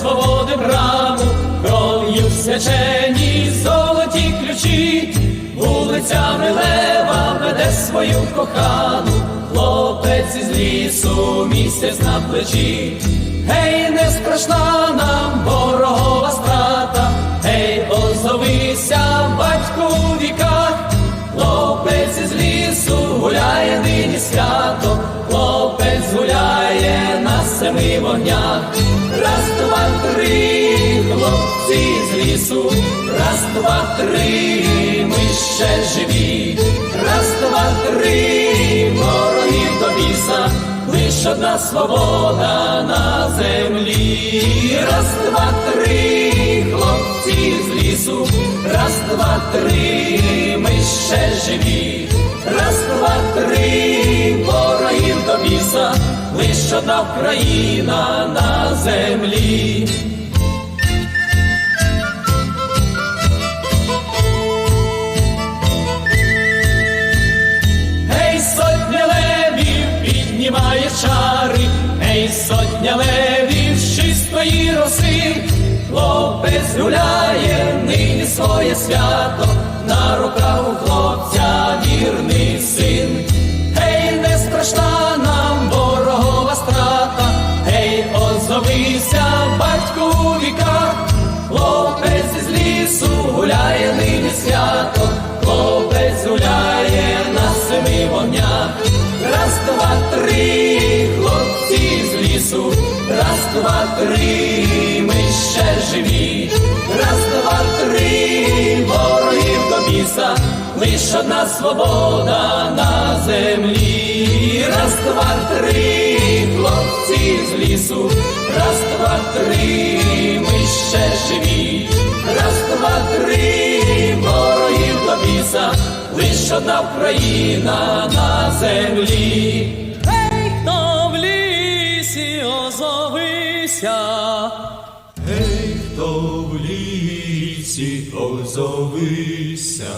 свободи браму, кров'ю свячені золоті ключі, вулицями лева веде свою кохану, хлопець із лісу місяць на плечі. Гей, не страшна нам ворогова страта, гей, озовися, батьку у віках, хлопець із лісу гуляє нині свято, хлопець гуляє на семи вогнях. Раз, два, три, хлопці з лісу, раз, два, три, ми ще живі, раз, два, три, ворогів до біса, лиш одна свобода на землі, раз, два, три, хлопці з лісу, раз, два, три, ми ще живі, раз, два, три, до лиш одна Україна на землі. Гей, сотня левів піднімає чари, гей, сотня левів з чистої роси, хлопець гуляє нині своє свято, на батьку у віках, хлопець із лісу гуляє нині свято, хлопець гуляє на семи вогнях. Раз, два, три, хлопці з лісу, раз, два, три, ми ще живі, раз, два, три, ворогів до біса, лиш одна свобода на землі, раз, два, три, хлопці з лісу, три, ми ще живі, раз, два, три, ворогів до біса, лиш одна Україна на землі. Гей, хто в лісі озовися, Гей, хто в лісі озовися,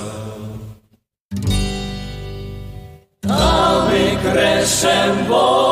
Та викрешем вогню